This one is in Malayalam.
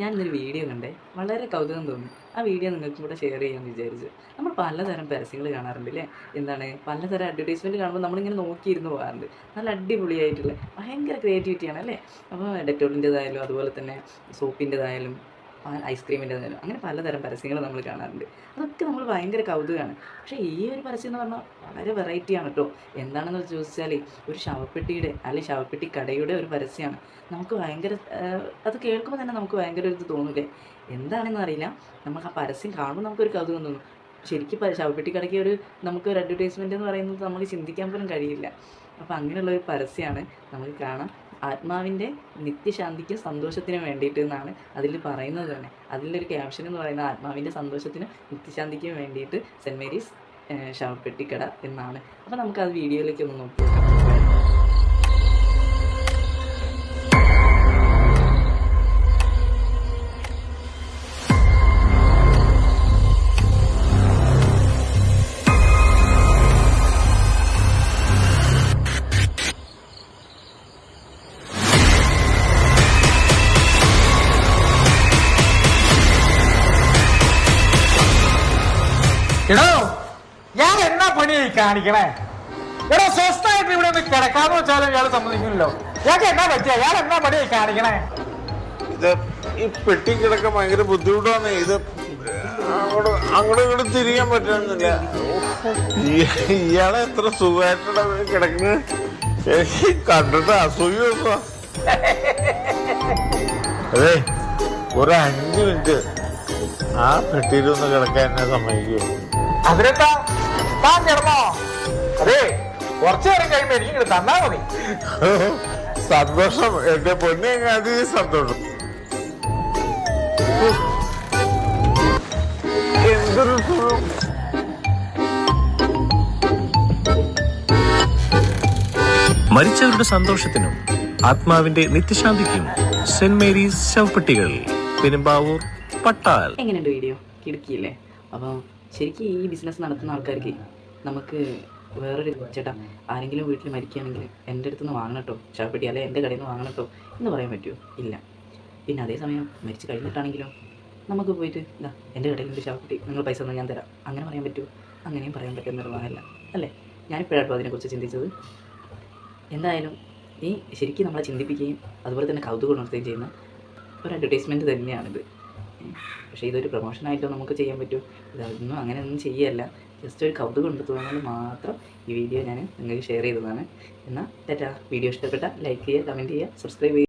ഞാൻ ഇന്നൊരു വീഡിയോ കണ്ടേ. വളരെ കൗതുകം തോന്നി. ആ വീഡിയോ നിങ്ങൾക്ക് കൂടെ ഷെയർ ചെയ്യാമെന്ന് വിചാരിച്ചു. നമ്മൾ പലതരം പരസ്യങ്ങൾ കാണാറുണ്ട് അല്ലേ എന്താണ്? പലതരം അഡ്വർടൈസ്മെന്റ് കാണുമ്പോൾ നമ്മളിങ്ങനെ നോക്കിയിരുന്ന് പോകാറുണ്ട്. നല്ല അടിപൊളിയായിട്ടുള്ള ഭയങ്കര ക്രിയേറ്റിവിറ്റിയാണ് അല്ലേ? അപ്പോൾ ഡെറ്റോളിന്റെതായാലും അതുപോലെ തന്നെ സോപ്പിന്റെതായാലും ഐസ്ക്രീമിന്റെതായാലും അങ്ങനെ പലതരം പരസ്യങ്ങൾ നമ്മൾ കാണാറുണ്ട്. അതൊക്കെ നമ്മൾ ഭയങ്കര കൗതുകമാണ്. പക്ഷേ ഈ ഒരു പരസ്യം എന്ന് പറഞ്ഞാൽ വളരെ വെറൈറ്റിയാണ് കേട്ടോ എന്താണെന്ന് ചോദിച്ചാൽ ഒരു ശവപ്പെട്ടിയുടെ അല്ലെങ്കിൽ ശവപ്പെട്ടി കടയുടെ ഒരു പരസ്യമാണ്. നമുക്ക് ഭയങ്കര അത് കേൾക്കുമ്പോൾ തന്നെ നമുക്ക് ഭയങ്കര ഒരു ഇത് തോന്നില്ലേ എന്താണെന്ന് അറിയില്ല. നമുക്ക് ആ പരസ്യം കാണുമ്പോൾ നമുക്കൊരു കൗതുകം തോന്നും. ശരിക്കും ശവപ്പെട്ടി കടയ്ക്ക് ഒരു നമുക്ക് ഒരു അഡ്വർടൈസ്മെന്റ് എന്ന് പറയുന്നത് നമുക്ക് ചിന്തിക്കാൻ പോലും കഴിയില്ല. അപ്പോൾ അങ്ങനെയുള്ള ഒരു പരസ്യമാണ് നമുക്ക് കാണാം. ആത്മാവിന്റെ നിത്യശാന്തിക്കും സന്തോഷത്തിനും വേണ്ടിയിട്ട് എന്നാണ് അതിൽ പറയുന്നത് തന്നെ. അതിലൊരു ക്യാപ്ഷൻ എന്ന് പറയുന്നത് ആത്മാവിന്റെ സന്തോഷത്തിനും നിത്യശാന്തിക്കും വേണ്ടിയിട്ട് സെന്റ് മേരീസ് ശവപ്പെട്ടിക്കട എന്നാണ്. അപ്പോൾ നമുക്ക് അത് വീഡിയോയിലേക്ക് ഒന്ന് നോക്കി എടോ ഞാൻ എന്നാ പണി കാണിക്കണേ? എടോ സ്വസ്ഥായിട്ട് ഇവിടെ ഒന്ന് കിടക്കാന്ന് വെച്ചാലും ഇയാൾ സമ്മതിക്കുന്നില്ലോ ഇയാൾക്ക് എന്നാ പറ്റിയ? ഇയാൾ എന്നാ പണി കാണിക്കണേ? ഇത് ഈ പെട്ടി കിടക്കാൻ ഭയങ്കര ബുദ്ധിമുട്ടാണ് ഇത് അങ്ങോട്ട് അങ്ങോട്ടും ഇങ്ങോട്ടും തിരിയാൻ പറ്റുന്നില്ല ഇയാളെ എത്ര സുഖമായിട്ടാണ് കിടക്കുന്നത് കണ്ടിട്ട് അസൂയ. അതെ ഒരു അഞ്ചു മിനിറ്റ് ആ പെട്ടിയിലൊന്ന് കിടക്കാൻ എന്നെ സമ്മതിക്കുമോ അതിനെത്താ താൻ കിടന്നോ അതെ കുറച്ചു നേരം കഴിയുമ്പോ എനിക്ക് ഇങ്ങോട്ട് തന്നാ മതി. സന്തോഷം. എന്റെ പൊന്നെങ്ങാതി സന്തോഷം. എന്തൊരു സുഖം. മരിച്ചവരുടെ സന്തോഷത്തിനും ആത്മാവിന്റെ നിത്യശാന്തിക്കും സെന്റ് മേരീസ് ശവപ്പെട്ടികൾ പെരുമ്പാവൂർ പട്ടാൽ. എങ്ങനെയുണ്ട് വീഡിയോ? കിടക്കിയില്ലേ? അപ്പോൾ ശരിക്കും ഈ ബിസിനസ് നടത്തുന്ന ആൾക്കാർക്ക് നമുക്ക് വേറൊരു ചേട്ടാ ആരെങ്കിലും വീട്ടിൽ മരിക്കുകയാണെങ്കിൽ എന്റെ അടുത്ത് നിന്ന് വാങ്ങണം കേട്ടോ. ചാപ്പെട്ടി അല്ലെ എന്റെ കടയിൽ നിന്ന് വാങ്ങണം കേട്ടോ എന്ന് പറയാൻ പറ്റുമോ? ഇല്ല. പിന്നെ അതേസമയം മരിച്ചു കഴിഞ്ഞിട്ടാണെങ്കിലും നമുക്ക് പോയിട്ട് ഇതാ എന്റെ കടയിൽ നിന്ന് ചാപ്പെട്ടി നിങ്ങൾ പൈസ തന്നാൽ ഞാൻ തരാം. അങ്ങനെ പറയാൻ പറ്റുമോ? അങ്ങനെയും പറയാൻ പറ്റുന്ന നിർവാഹമല്ല അല്ലേ? ഞാനിപ്പോഴാട്ടോ അതിനെക്കുറിച്ച് ചിന്തിച്ചത്. എന്തായാലും നീ ശരിക്കും നമ്മളെ ചിന്തിപ്പിക്കുകയും അതുപോലെ തന്നെ കൗതുകം ഉണർത്തുകയും ചെയ്യുന്ന ഒരു അഡ്വർടൈസ്മെന്റ് തന്നെയാണിത്. പക്ഷേ ഇതൊരു പ്രൊമോഷനായിട്ട് നമുക്ക് ചെയ്യാൻ പറ്റുമോ? ഇതൊന്നും അങ്ങനെയൊന്നും ചെയ്യല്ല. ജസ്റ്റ് ഒരു കൗതുകം ഉണ്ട്. തോന്നുന്നത് മാത്രം ഈ വീഡിയോ ഞാൻ നിങ്ങൾക്ക് ഷെയർ ചെയ്തതാണ്. എന്നാൽ തെറ്റാ. വീഡിയോ ഇഷ്ടപ്പെട്ട ലൈക്ക് ചെയ്യുക കമന്റ് ചെയ്യുക സബ്സ്ക്രൈബ് ചെയ്യുക.